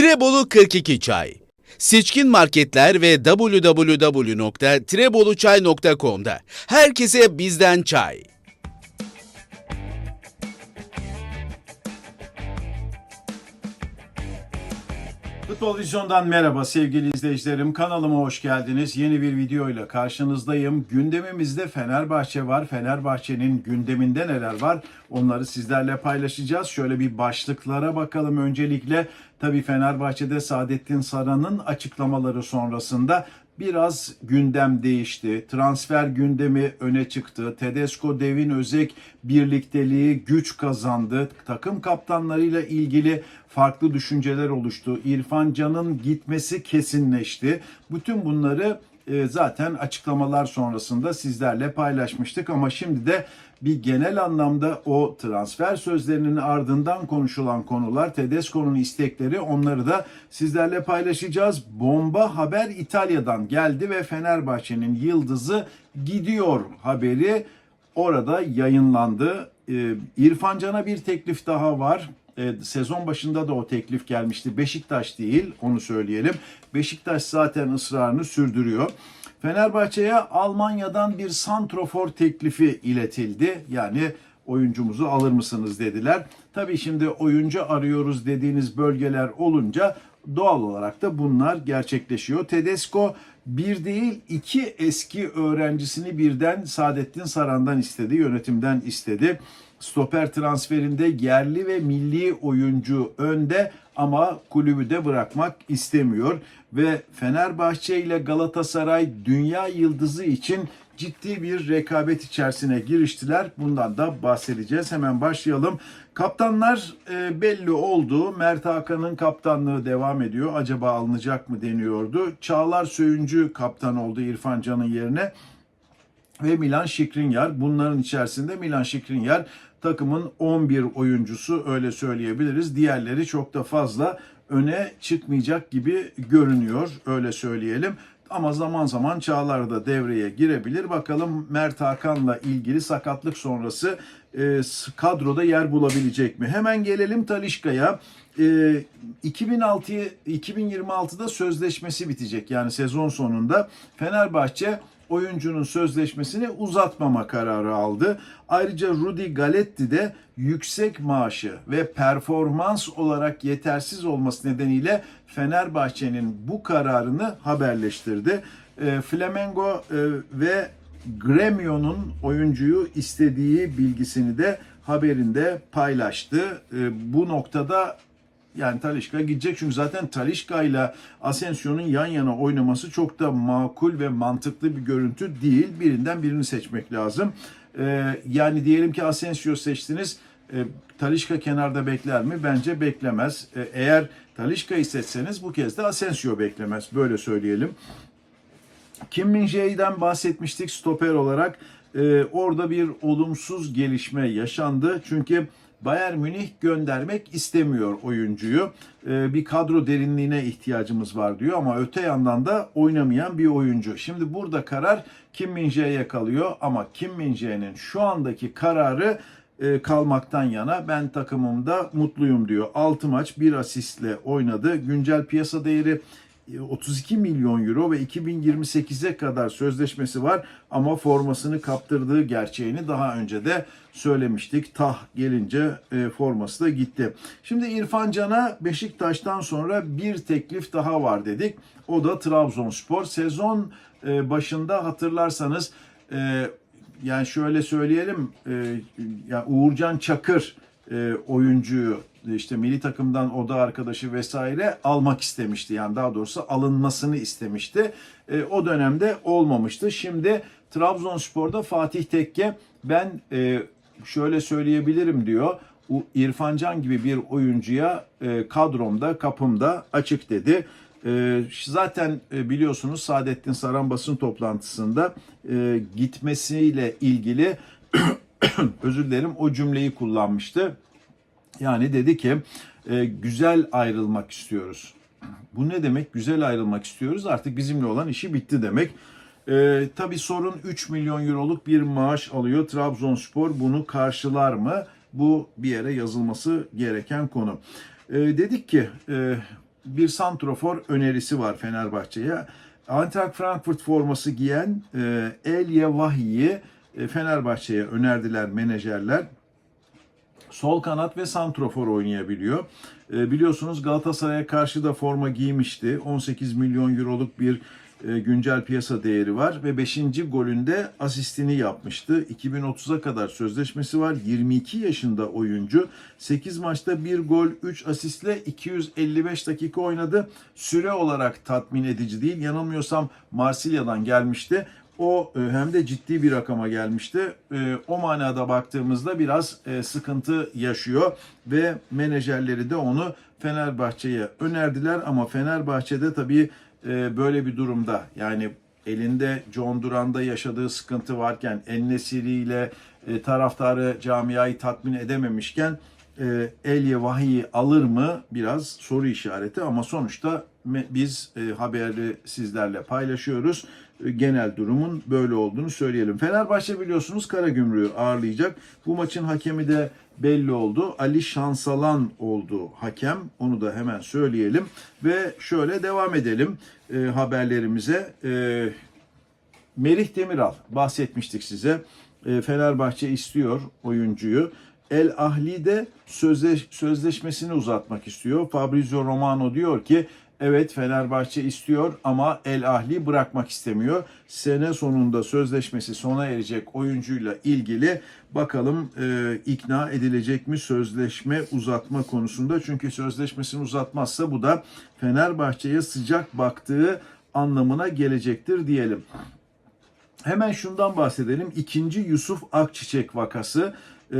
Trebolu 42 Çay Seçkin marketler ve www.treboluçay.com'da herkese bizden çay. Futbol Vizyon'dan merhaba sevgili izleyicilerim. Kanalıma hoş geldiniz. Yeni bir videoyla karşınızdayım. Gündemimizde Fenerbahçe var. Fenerbahçe'nin gündeminde neler var? Onları sizlerle paylaşacağız. Şöyle bir başlıklara bakalım öncelikle. Tabii Fenerbahçe'de Saadettin Saran'ın açıklamaları sonrasında biraz gündem değişti. Transfer gündemi öne çıktı. Tedesco Devin Özek birlikteliği güç kazandı. Takım kaptanlarıyla ilgili farklı düşünceler oluştu. İrfan Can'ın gitmesi kesinleşti. Bütün bunları zaten açıklamalar sonrasında sizlerle paylaşmıştık ama şimdi de bir genel anlamda o transfer sözlerinin ardından konuşulan konular, Tedesco'nun istekleri onları da sizlerle paylaşacağız. Bomba haber İtalya'dan geldi ve Fenerbahçe'nin yıldızı gidiyor haberi orada yayınlandı. Ee, İrfan Can'a bir teklif daha var. Ee, sezon başında da o teklif gelmişti. Beşiktaş değil onu söyleyelim. Beşiktaş zaten ısrarını sürdürüyor. Fenerbahçe'ye Almanya'dan bir santrofor teklifi iletildi. Yani oyuncumuzu alır mısınız dediler. Tabii şimdi oyuncu arıyoruz dediğiniz bölgeler olunca doğal olarak da bunlar gerçekleşiyor. Tedesco bir değil iki eski öğrencisini birden Saadettin Saran'dan istedi, yönetimden istedi. Stoper transferinde yerli ve milli oyuncu önde ama kulübü de bırakmak istemiyor ve Fenerbahçe ile Galatasaray dünya yıldızı için ciddi bir rekabet içerisine giriştiler. Bundan da bahsedeceğiz. Hemen başlayalım. Kaptanlar e, belli oldu. Mert Hakan'ın kaptanlığı devam ediyor. Acaba alınacak mı deniyordu. Çağlar Söyüncü kaptan oldu İrfan Can'ın yerine ve Milan Şikrinyar. Bunların içerisinde Milan Şikrinyar takımın 11 oyuncusu öyle söyleyebiliriz. Diğerleri çok da fazla öne çıkmayacak gibi görünüyor öyle söyleyelim. Ama zaman zaman Çağlar da devreye girebilir. Bakalım Mert Hakan'la ilgili sakatlık sonrası e, kadroda yer bulabilecek mi? Hemen gelelim Talişka'ya. E, 2006 2026'da sözleşmesi bitecek yani sezon sonunda. Fenerbahçe oyuncunun sözleşmesini uzatmama kararı aldı. Ayrıca Rudi Galetti de yüksek maaşı ve performans olarak yetersiz olması nedeniyle Fenerbahçe'nin bu kararını haberleştirdi. E, Flamengo e, ve Gremio'nun oyuncuyu istediği bilgisini de haberinde paylaştı. E, bu noktada yani Talişka gidecek çünkü zaten Talişka ile Asensio'nun yan yana oynaması çok da makul ve mantıklı bir görüntü değil. Birinden birini seçmek lazım. Ee, yani diyelim ki Asensio seçtiniz. Ee, Talişka kenarda bekler mi? Bence beklemez. Ee, eğer Talişka'yı seçseniz bu kez de Asensio beklemez. Böyle söyleyelim. Kim Min Jae'den bahsetmiştik stoper olarak. Ee, orada bir olumsuz gelişme yaşandı. Çünkü Bayern Münih göndermek istemiyor oyuncuyu. Ee, bir kadro derinliğine ihtiyacımız var diyor ama öte yandan da oynamayan bir oyuncu. Şimdi burada karar Kim Min Jae'ye kalıyor ama Kim Min Jae'nin şu andaki kararı e, kalmaktan yana ben takımımda mutluyum diyor. 6 maç 1 asistle oynadı. Güncel piyasa değeri 32 milyon euro ve 2028'e kadar sözleşmesi var ama formasını kaptırdığı gerçeğini daha önce de söylemiştik. Tah gelince e, forması da gitti. Şimdi İrfan Can'a Beşiktaş'tan sonra bir teklif daha var dedik. O da Trabzonspor. Sezon e, başında hatırlarsanız e, yani şöyle söyleyelim e, ya Uğurcan Çakır e, oyuncuyu işte milli takımdan oda arkadaşı vesaire almak istemişti. Yani daha doğrusu alınmasını istemişti. E, o dönemde olmamıştı. Şimdi Trabzonspor'da Fatih Tekke ben e, şöyle söyleyebilirim diyor. U- İrfan Can gibi bir oyuncuya kadromda, kapımda açık dedi. Zaten biliyorsunuz Saadettin Saran basın toplantısında gitmesiyle ilgili özür dilerim o cümleyi kullanmıştı. Yani dedi ki e, güzel ayrılmak istiyoruz. Bu ne demek? Güzel ayrılmak istiyoruz. Artık bizimle olan işi bitti demek. E, tabii sorun 3 milyon euroluk bir maaş alıyor. Trabzonspor bunu karşılar mı? Bu bir yere yazılması gereken konu. E, dedik ki e, bir santrofor önerisi var Fenerbahçe'ye. Eintracht Frankfurt forması giyen e, Elye Vahi'yi Fenerbahçe'ye önerdiler menajerler sol kanat ve santrofor oynayabiliyor. E, biliyorsunuz Galatasaray'a karşı da forma giymişti. 18 milyon euroluk bir e, güncel piyasa değeri var ve 5. golünde asistini yapmıştı. 2030'a kadar sözleşmesi var. 22 yaşında oyuncu. 8 maçta 1 gol 3 asistle 255 dakika oynadı. Süre olarak tatmin edici değil. Yanılmıyorsam Marsilya'dan gelmişti. O e, hem de ciddi bir rakama gelmişti. E, O manada baktığımızda biraz e, sıkıntı yaşıyor ve menajerleri de onu Fenerbahçe'ye önerdiler ama Fenerbahçe'de tabii böyle bir durumda yani elinde John Duran'da yaşadığı sıkıntı varken Ennesiri ile taraftarı camiayı tatmin edememişken Elye Vahiy alır mı biraz soru işareti ama sonuçta biz haberi sizlerle paylaşıyoruz. Genel durumun böyle olduğunu söyleyelim. Fenerbahçe biliyorsunuz Karagümrük'ü ağırlayacak. Bu maçın hakemi de belli oldu. Ali Şansalan oldu hakem. Onu da hemen söyleyelim. Ve şöyle devam edelim e, haberlerimize. E, Merih Demiral bahsetmiştik size. E, Fenerbahçe istiyor oyuncuyu. El Ahli de sözleş, sözleşmesini uzatmak istiyor. Fabrizio Romano diyor ki evet Fenerbahçe istiyor ama El Ahli bırakmak istemiyor. Sene sonunda sözleşmesi sona erecek oyuncuyla ilgili bakalım e, ikna edilecek mi sözleşme uzatma konusunda. Çünkü sözleşmesini uzatmazsa bu da Fenerbahçe'ye sıcak baktığı anlamına gelecektir diyelim. Hemen şundan bahsedelim. İkinci Yusuf Akçiçek vakası e,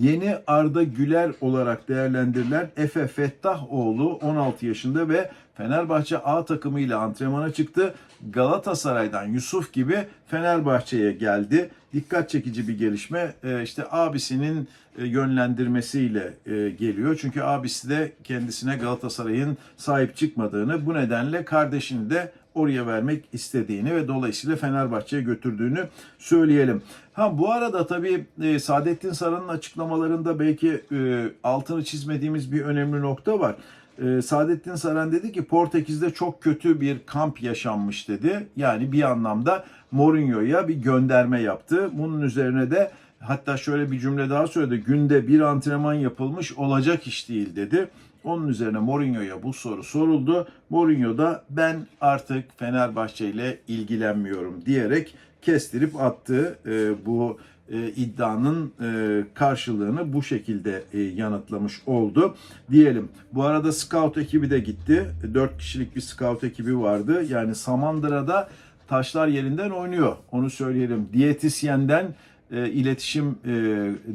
yeni Arda Güler olarak değerlendirilen Efe Fettahoğlu 16 yaşında ve Fenerbahçe A takımıyla antrenmana çıktı. Galatasaray'dan Yusuf gibi Fenerbahçe'ye geldi. Dikkat çekici bir gelişme. E, işte abisinin e, yönlendirmesiyle e, geliyor. Çünkü abisi de kendisine Galatasaray'ın sahip çıkmadığını bu nedenle kardeşini de oraya vermek istediğini ve dolayısıyla Fenerbahçe'ye götürdüğünü söyleyelim. Ha bu arada tabii e, Saadettin Saran'ın açıklamalarında belki e, altını çizmediğimiz bir önemli nokta var. E, Saadettin Saran dedi ki Portekiz'de çok kötü bir kamp yaşanmış dedi. Yani bir anlamda Mourinho'ya bir gönderme yaptı. Bunun üzerine de hatta şöyle bir cümle daha söyledi. Günde bir antrenman yapılmış olacak iş değil dedi. Onun üzerine Mourinho'ya bu soru soruldu. Mourinho da ben artık Fenerbahçe ile ilgilenmiyorum diyerek kestirip attı e, bu e, iddianın e, karşılığını bu şekilde e, yanıtlamış oldu diyelim. Bu arada scout ekibi de gitti. 4 kişilik bir scout ekibi vardı. Yani Samandıra'da taşlar yerinden oynuyor. Onu söyleyelim. Diyetisyenden e, iletişim e,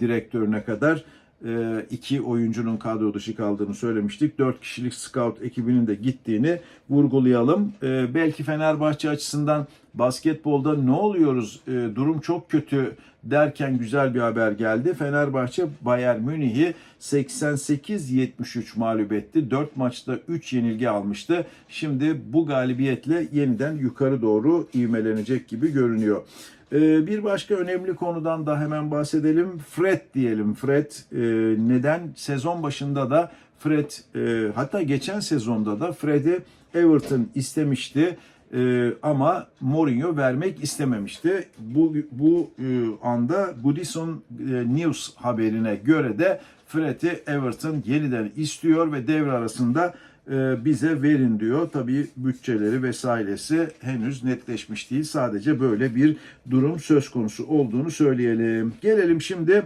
direktörüne kadar iki oyuncunun kadro dışı kaldığını söylemiştik. Dört kişilik scout ekibinin de gittiğini vurgulayalım. E, belki Fenerbahçe açısından basketbolda ne oluyoruz e, durum çok kötü derken güzel bir haber geldi. Fenerbahçe Bayern Münih'i 88-73 mağlup etti. 4 maçta 3 yenilgi almıştı. Şimdi bu galibiyetle yeniden yukarı doğru ivmelenecek gibi görünüyor. Ee, Bir başka önemli konudan da hemen bahsedelim. Fred diyelim. Fred e, neden? Sezon başında da Fred e, hatta geçen sezonda da Fred'i Everton istemişti. E, ama Mourinho vermek istememişti. Bu bu anda Goodison News haberine göre de Fred'i Everton yeniden istiyor ve devre arasında bize verin diyor. Tabii bütçeleri vesairesi henüz netleşmiş değil. Sadece böyle bir durum söz konusu olduğunu söyleyelim. Gelelim şimdi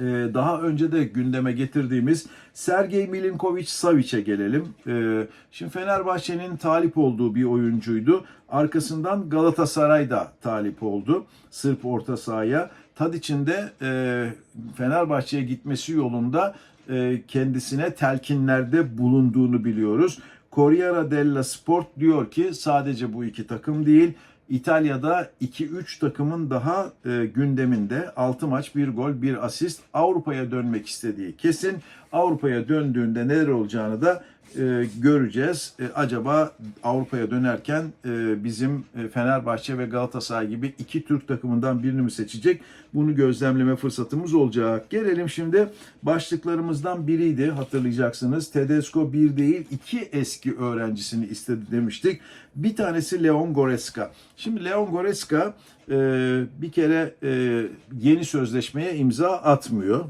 e, daha önce de gündeme getirdiğimiz Sergey Milinkovic Savic'e gelelim. E, Şimdi Fenerbahçe'nin talip olduğu bir oyuncuydu. Arkasından Galatasaray da talip oldu. Sırp orta sahaya. Tadic'in de e, Fenerbahçe'ye gitmesi yolunda e, kendisine telkinlerde bulunduğunu biliyoruz. Corriere della Sport diyor ki sadece bu iki takım değil İtalya'da 2-3 takımın daha e, gündeminde 6 maç 1 gol 1 asist Avrupa'ya dönmek istediği kesin. Avrupa'ya döndüğünde neler olacağını da e, göreceğiz. E, acaba Avrupa'ya dönerken e, bizim e, Fenerbahçe ve Galatasaray gibi iki Türk takımından birini mi seçecek? Bunu gözlemleme fırsatımız olacak. Gelelim şimdi başlıklarımızdan biriydi hatırlayacaksınız. Tedesco bir değil iki eski öğrencisini istedi demiştik. Bir tanesi Leon Goretzka. Şimdi Leon Goretzka e, bir kere e, yeni sözleşmeye imza atmıyor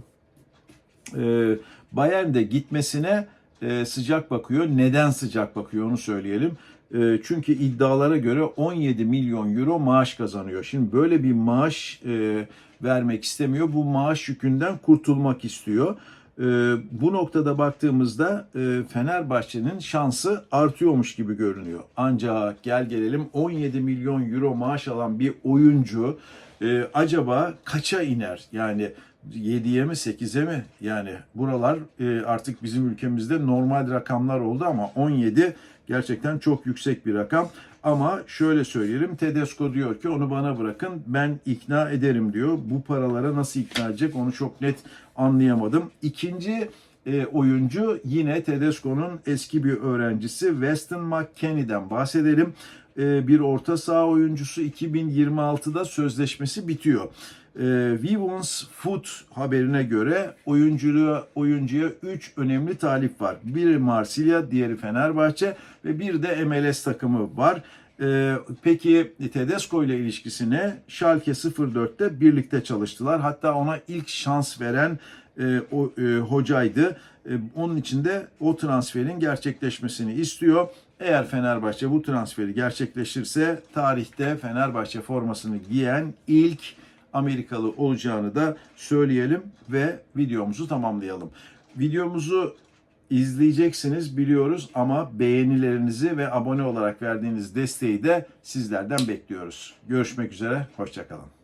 e, Bayern de gitmesine e, sıcak bakıyor. Neden sıcak bakıyor onu söyleyelim. E, çünkü iddialara göre 17 milyon euro maaş kazanıyor. Şimdi böyle bir maaş e, vermek istemiyor. Bu maaş yükünden kurtulmak istiyor. Bu noktada baktığımızda Fenerbahçe'nin şansı artıyormuş gibi görünüyor. Ancak gel gelelim 17 milyon euro maaş alan bir oyuncu acaba kaça iner? Yani 7'ye mi 8'e mi? Yani buralar e, artık bizim ülkemizde normal rakamlar oldu ama 17 gerçekten çok yüksek bir rakam. Ama şöyle söyleyelim Tedesco diyor ki onu bana bırakın ben ikna ederim diyor. Bu paralara nasıl ikna edecek onu çok net anlayamadım. İkinci e, oyuncu yine Tedesco'nun eski bir öğrencisi Weston McKennie'den bahsedelim. E, bir orta saha oyuncusu 2026'da sözleşmesi bitiyor. E, Vivons Food haberine göre oyunculuğa, oyuncuya 3 önemli talip var. Biri Marsilya, diğeri Fenerbahçe ve bir de MLS takımı var. E, peki Tedesco ile ilişkisine Schalke 04'te birlikte çalıştılar. Hatta ona ilk şans veren e, o e, hocaydı. E, onun için de o transferin gerçekleşmesini istiyor. Eğer Fenerbahçe bu transferi gerçekleşirse tarihte Fenerbahçe formasını giyen ilk Amerikalı olacağını da söyleyelim ve videomuzu tamamlayalım. Videomuzu izleyeceksiniz biliyoruz ama beğenilerinizi ve abone olarak verdiğiniz desteği de sizlerden bekliyoruz. Görüşmek üzere, hoşçakalın.